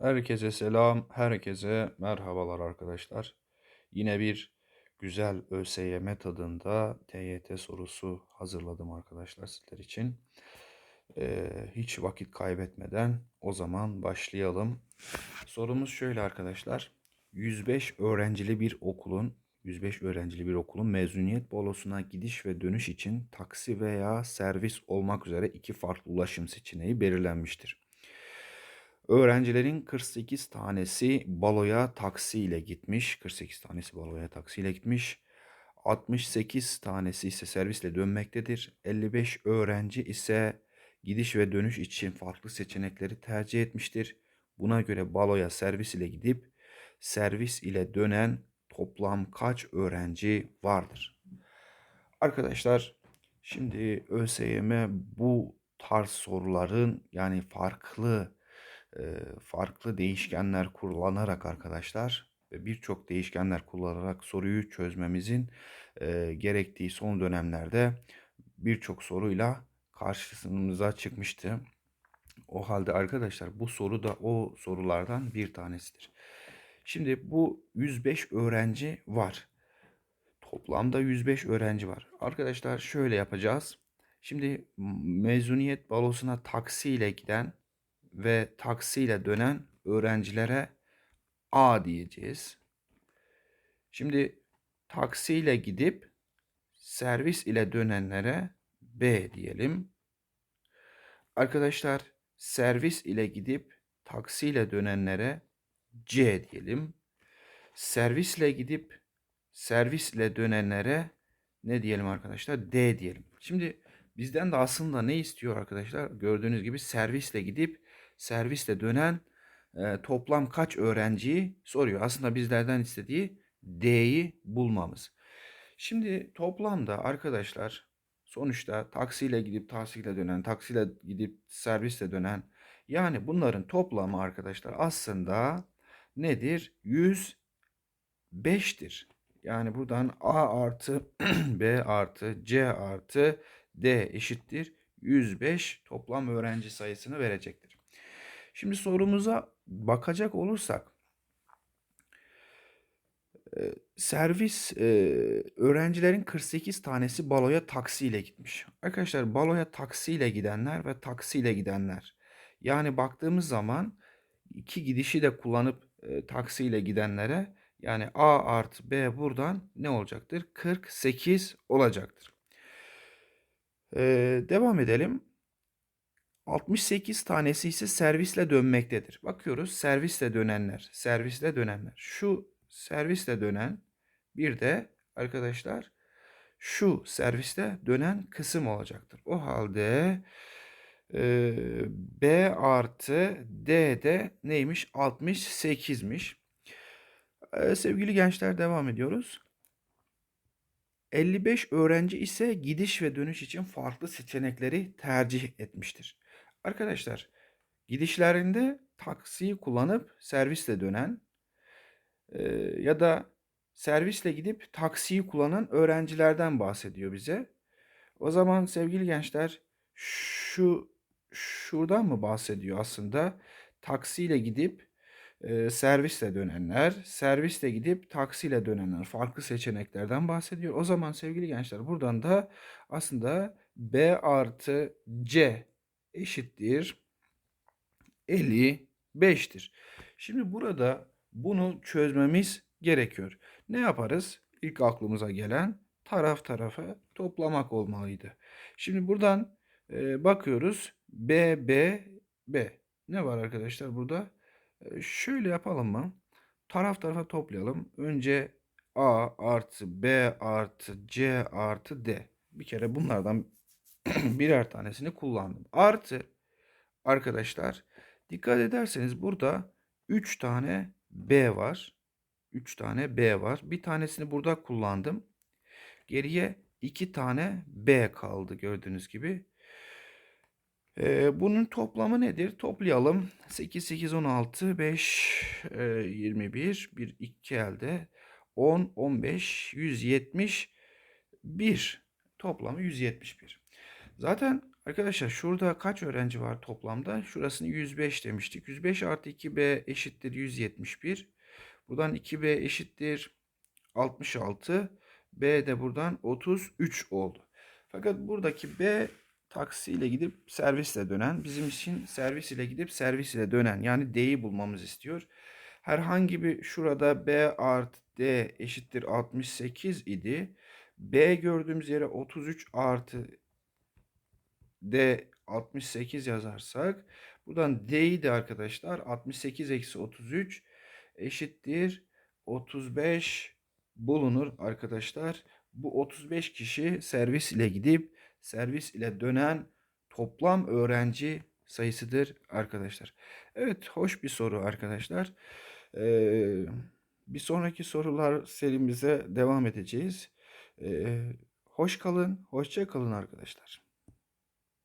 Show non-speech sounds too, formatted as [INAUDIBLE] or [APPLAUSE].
Herkese selam, herkese merhabalar arkadaşlar. Yine bir güzel ÖSYM tadında TYT sorusu hazırladım arkadaşlar sizler için. Ee, hiç vakit kaybetmeden o zaman başlayalım. Sorumuz şöyle arkadaşlar. 105 öğrencili bir okulun 105 öğrencili bir okulun mezuniyet balosuna gidiş ve dönüş için taksi veya servis olmak üzere iki farklı ulaşım seçeneği belirlenmiştir. Öğrencilerin 48 tanesi baloya taksiyle gitmiş. 48 tanesi baloya taksiyle gitmiş. 68 tanesi ise servisle dönmektedir. 55 öğrenci ise gidiş ve dönüş için farklı seçenekleri tercih etmiştir. Buna göre baloya servis ile gidip servis ile dönen toplam kaç öğrenci vardır? Arkadaşlar şimdi ÖSYM bu tarz soruların yani farklı farklı değişkenler kullanarak arkadaşlar ve birçok değişkenler kullanarak soruyu çözmemizin gerektiği son dönemlerde birçok soruyla karşımıza çıkmıştı. O halde arkadaşlar bu soru da o sorulardan bir tanesidir. Şimdi bu 105 öğrenci var. Toplamda 105 öğrenci var. Arkadaşlar şöyle yapacağız. Şimdi mezuniyet balosuna taksiyle giden ve taksiyle dönen öğrencilere A diyeceğiz. Şimdi taksiyle gidip servis ile dönenlere B diyelim. Arkadaşlar servis ile gidip taksiyle dönenlere C diyelim. Servisle gidip servisle dönenlere ne diyelim arkadaşlar? D diyelim. Şimdi bizden de aslında ne istiyor arkadaşlar? Gördüğünüz gibi servisle gidip servisle dönen e, toplam kaç öğrenciyi soruyor. Aslında bizlerden istediği D'yi bulmamız. Şimdi toplamda arkadaşlar sonuçta taksiyle gidip taksiyle dönen, taksiyle gidip servisle dönen yani bunların toplamı arkadaşlar aslında nedir? 105'tir. Yani buradan A artı [CLEARS THROAT] B artı C artı D eşittir 105 toplam öğrenci sayısını verecektir. Şimdi sorumuza bakacak olursak e, servis e, öğrencilerin 48 tanesi baloya taksiyle gitmiş. Arkadaşlar baloya taksiyle gidenler ve taksiyle gidenler. Yani baktığımız zaman iki gidişi de kullanıp e, taksiyle gidenlere yani A artı B buradan ne olacaktır? 48 olacaktır. Ee, devam edelim. 68 tanesi ise servisle dönmektedir. Bakıyoruz servisle dönenler, servisle dönenler. Şu servisle dönen bir de arkadaşlar şu serviste dönen kısım olacaktır. O halde e, B artı D de neymiş? 68'miş. E, sevgili gençler devam ediyoruz. 55 öğrenci ise gidiş ve dönüş için farklı seçenekleri tercih etmiştir. Arkadaşlar gidişlerinde taksiyi kullanıp servisle dönen e, ya da servisle gidip taksiyi kullanan öğrencilerden bahsediyor bize. O zaman sevgili gençler şu şuradan mı bahsediyor aslında? Taksiyle gidip e, servisle dönenler, servisle gidip taksiyle dönenler farklı seçeneklerden bahsediyor. O zaman sevgili gençler buradan da aslında B artı C eşittir 55'tir. Şimdi burada bunu çözmemiz gerekiyor. Ne yaparız? İlk aklımıza gelen taraf tarafa toplamak olmalıydı. Şimdi buradan e, bakıyoruz. B, B, B. Ne var arkadaşlar burada? E, şöyle yapalım mı? Taraf tarafa toplayalım. Önce A artı B artı C artı D. Bir kere bunlardan [CLEARS THROAT] birer tanesini kullandım. Artı arkadaşlar dikkat ederseniz burada 3 tane B var. 3 tane B var. Bir tanesini burada kullandım. Geriye 2 tane B kaldı gördüğünüz gibi. Ee, bunun toplamı nedir? Toplayalım. 8, 8, 16, 5, e, 21, 1, 2 elde. 10, 15, 171. Toplamı 171. Zaten Arkadaşlar şurada kaç öğrenci var toplamda? Şurasını 105 demiştik. 105 artı 2b eşittir 171. Buradan 2b eşittir 66. B de buradan 33 oldu. Fakat buradaki B taksiyle gidip servisle dönen, bizim için servis ile gidip servis ile dönen yani D'yi bulmamız istiyor. Herhangi bir şurada B artı D eşittir 68 idi. B gördüğümüz yere 33 artı D 68 yazarsak buradan D'yi de arkadaşlar 68 eksi 33 eşittir 35 bulunur arkadaşlar. Bu 35 kişi servis ile gidip servis ile dönen toplam öğrenci sayısıdır arkadaşlar. Evet hoş bir soru arkadaşlar. Ee, bir sonraki sorular serimize devam edeceğiz. Ee, hoş kalın, hoşça kalın arkadaşlar.